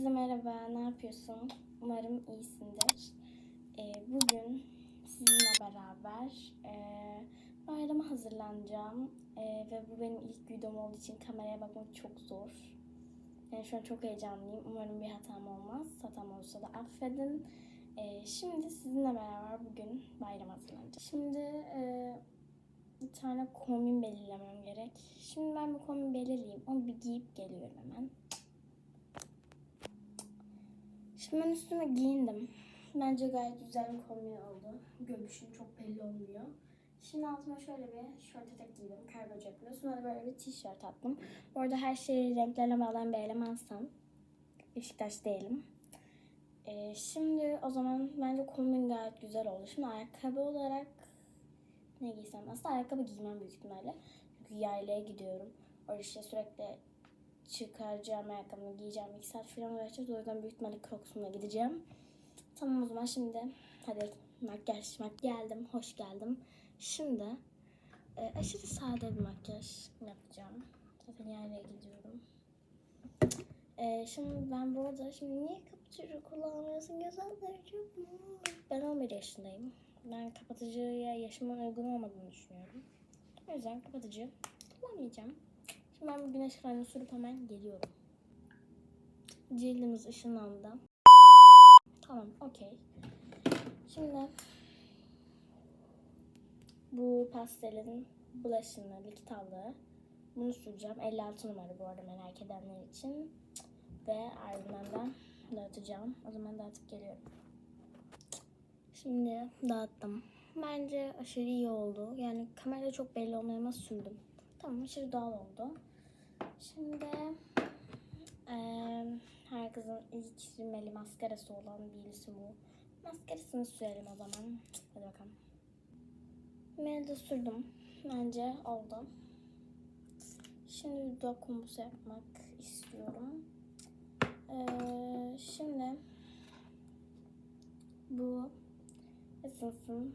Herkese merhaba, ne yapıyorsun? Umarım iyisindir. Ee, bugün sizinle beraber e, bayrama hazırlanacağım. E, ve bu benim ilk videom olduğu için kameraya bakmak çok zor. Yani şu an çok heyecanlıyım. Umarım bir hatam olmaz. Hatam olursa da affedin. E, şimdi sizinle beraber bugün bayram hazırlanacağım. Şimdi e, bir tane kombin belirlemem gerek. Şimdi ben bir kombin belirleyeyim. Onu bir giyip geliyorum hemen. Ben üstüme giyindim. Bence gayet güzel bir kombin oldu. Göbüşüm çok belli olmuyor. Şimdi altıma şöyle bir şort etek giydim. Kargo cepli. Sonra böyle bir tişört attım. Bu arada her şeyi renklerine bağlayan bir elemensem. Beşiktaş değilim. Ee, şimdi o zaman bence kombin gayet güzel oldu. Şimdi ayakkabı olarak ne giysem? Aslında ayakkabı giymem büyük ihtimalle. Çünkü yaylaya gidiyorum. Orada işte sürekli çıkaracağım ayakkabımı giyeceğim. 2 saat falan uğraşacağız. O yüzden büyük ihtimalle Crocs'umla gideceğim. Tamam o zaman şimdi hadi makyaj mak geldim. Hoş geldim. Şimdi e, aşırı sade bir makyaj yapacağım. Zaten yaylaya gidiyorum. E, şimdi ben bu arada şimdi niye kapatıcı kullanmıyorsun? Mu? Ben 11 yaşındayım. Ben kapatıcıya yaşıma uygun olmadığını düşünüyorum. O yüzden kapatıcı kullanmayacağım. Şimdi ben bir güneş kremini sürüp hemen geliyorum. Cildimiz ışınlandı. Tamam, okey. Şimdi bu pastelin blush'ını, likit aldığı bunu süreceğim. 56 numara bu arada merak edenler için. Ve ardından da dağıtacağım. O zaman dağıtıp geliyorum. Şimdi dağıttım. Bence aşırı iyi oldu. Yani kamerada çok belli olmayan ama sürdüm. Tamam aşırı doğal oldu. Şimdi eee herkesin ilk sürmeli maskarası olan birisi bu. Maskarasını sürelim o zaman. Hadi bakalım. Ben de sürdüm. Bence oldu. Şimdi dudak kombosu yapmak istiyorum. Eee, şimdi bu Essence'ın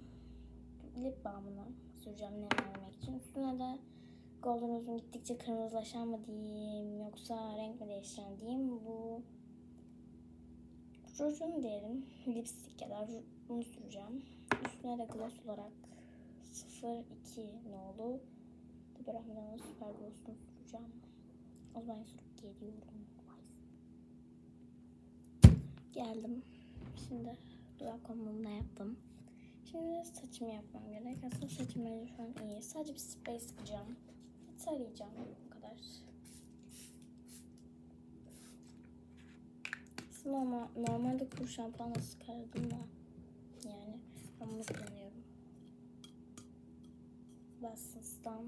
lip balmını süreceğim nemlenmek için. Üstüne de Golden Rose'un gittikçe kırmızılaşan mı diyeyim yoksa renk mi değiştiren diyeyim. Bu rujun diyelim. Lipstick ya da bunu süreceğim. Üstüne de gloss olarak 02 nolu Tabi Rahman'ın süper gloss'unu süreceğim. O zaman sürüp geliyorum. Geldim. Şimdi dudak da yaptım. Şimdi saçımı yapmam gerek. Aslında saçım bence şu an iyi. Sadece bir sprey sıkacağım. Tarayacağım. Bu kadar. Ama normalde kuru şampuanla sıkardım da. Yani ben bunu kullanıyorum. Watsons'tan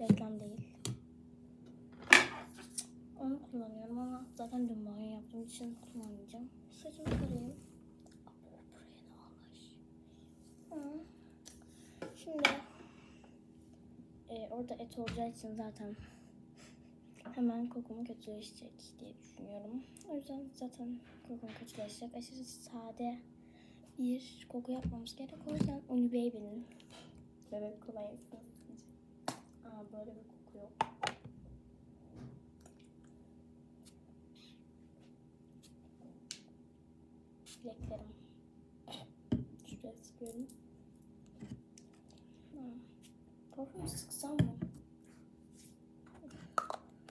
reklam değil. Onu kullanıyorum ama zaten dün banyo yaptığım için kullanmayacağım. Saçımı tarayayım. Şimdi orada et olacağı için zaten hemen kokumu kötüleşecek diye düşünüyorum. O yüzden zaten kokum kötüleşecek. Aşırı sade bir koku yapmamız gerek. O yüzden Uni Baby'nin bebek kolonyasını Aa böyle bir koku yok. Bileklerim. Şuraya sıkıyorum. Ha. Parfüm sıksam mı?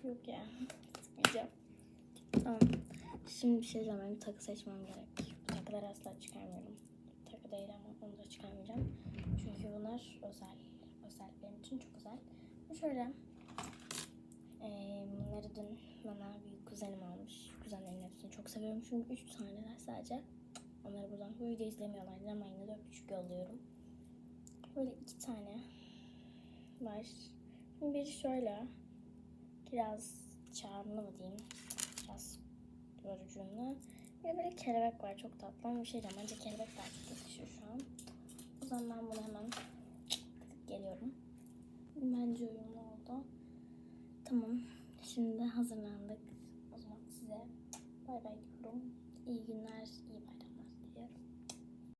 Yok ya. Sıkmayacağım. Tamam. Şimdi bir şey diyeceğim. Takı seçmem gerek. Bu takıları asla çıkarmıyorum. Takı değil ama onu da çıkarmayacağım. Çünkü bunlar özel. Özel. Benim için çok özel. Şöyle. Ee, bunları dün bana bir kuzenim almış. Kuzenlerin hepsini çok seviyorum. Çünkü 3 taneler sadece. Onları buradan bu videoyu izlemiyorlar. Ama yine de öpücük yolluyorum. Böyle iki tane var. Bir şöyle biraz charmlı mı diyeyim. Biraz cümle. Bir böyle kelebek var çok tatlı bir şey diyeceğim. Bence kelebek daha çok şu an. O zaman ben bunu hemen geliyorum. Bence uyumlu oldu. Tamam. Şimdi hazırlandık. O zaman size bay bay diyorum. İyi günler, iyi